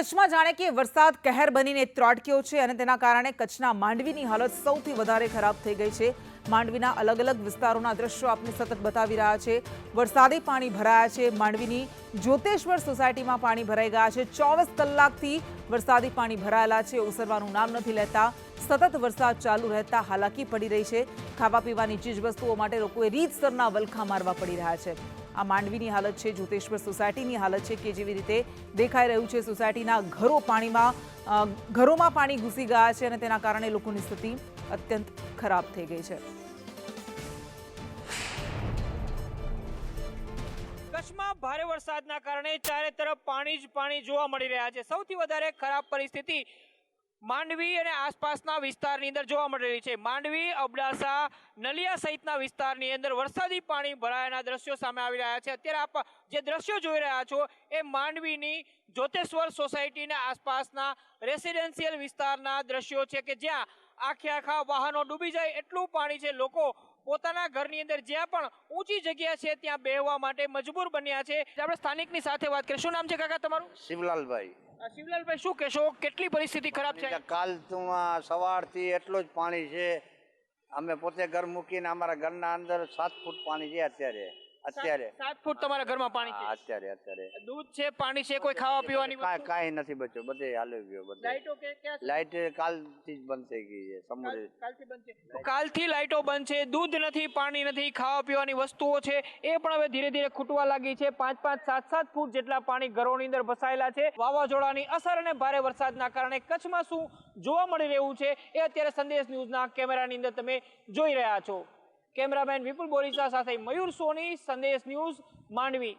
કચ્છમાં જાણે કે વરસાદ કહેર બનીને ત્રાટક્યો છે અને તેના કારણે કચ્છના માંડવીની હાલત સૌથી વધારે ખરાબ થઈ ગઈ છે. માંડવીના અલગ અલગ વિસ્તારોના દ્રશ્યો આપને સતત બતાવી રહ્યા છે. વરસાદી પાણી ભરાયા છે. માંડવીની જ્યોતેશ્વર સોસાયટીમાં પાણી ભરાઈ ગયા છે. ચોવીસ કલાકથી વરસાદી પાણી ભરાયેલા છે. ઓસરવાનું નામ નથી લેતા. સતત વરસાદ ચાલુ રહેતા હાલાકી પડી રહી છે. ખાવા પીવાની ચીજવસ્તુઓ માટે લોકોએ રીતસરના વલખા મારવા પડી રહ્યા છે. આ માંડવીની હાલત છે, જૂતેશ્વર સોસાયટીની હાલત છે કે જેવી રીતે દેખાઈ રહ્યું છે. સોસાયટીના ઘરો પાણીમાં ઘરોમાં પાણી ઘૂસી ગયા છે અને તેના કારણે લોકોની સ્થિતિ અત્યંત ખરાબ થઈ ગઈ છે. કચ્છમાં ભારે વરસાદના કારણે ચારે તરફ પાણી જ પાણી જોવા મળી રહ્યા છે. સૌથી વધારે ખરાબ પરિસ્થિતિ માંડવી અને આસપાસના વિસ્તારની અંદર જોવા મળી રહી છે. માંડવી, અબડાસા, નલિયા સહિતના વિસ્તારની અંદર વરસાદી પાણી ભરાયાના દ્રશ્યો સામે આવી રહ્યા છે. અત્યારે આપ જે દ્રશ્યો જોઈ રહ્યા છો એ માંડવીની જ્યોતેશ્વર સોસાયટીના આસપાસના રેસિડેન્શિયલ વિસ્તારના દ્રશ્યો છે કે જ્યાં આખે આખા વાહનો ડૂબી જાય એટલું પાણી છે. લોકો પોતાના ઘરની અંદર જ્યાં પણ ઊંચી જગ્યા છે ત્યાં બેહવા માટે મજબૂર બન્યા છે. આપણે સ્થાનિકની સાથે વાત કરીએ. શું નામ છે કાકા તમારું? શિવલાલભાઈ. શિવલાલભાઈ શું કહેશો? કેટલી પરિસ્થિતિ ખરાબ છે? કાલ સવારથી એટલું જ પાણી છે. અમે પોતે ઘર મૂકીને અમારા ઘરના અંદર સાત ફૂટ પાણી છે અત્યારે. અત્યારે. સાત- ફૂટ તમારા ઘરમાં પાણી છે. અત્યારે અત્યારે. દૂધ છે પાણી છે કોઈ ખાવા પીવાની કાંઈ કાંઈ નથી બચ્યું બધે હાલી ગયો બધે. લાઈટો કે ક્યાં લાઈટ કાલથી જ બંધ થઈ ગઈ છે સમુદ્ર કાલથી બંધ છે. કાલથી લાઈટો બંધ છે દૂધ નથી પાણી નથી ખાવા પીવાની વસ્તુઓ છે એ પણ હવે ધીરે ધીરે ખૂટવા લાગી છે. પાંચ પાંચ સાત સાત ફૂટ જેટલા પાણી ઘરોની અંદર ભસાયેલા છે. વાવાઝોડાની અસર અને ભારે વરસાદના કારણે કચ્છમાં શું જોવા મળી રહ્યું છે એ અત્યારે સંદેશ ન્યૂઝના કેમેરાની અંદર તમે જોઈ રહ્યા છો. કેમેરામેન વિપુલ બોરીસા સાથે મયુર સોની સંદેશ ન્યૂઝ માંડવી.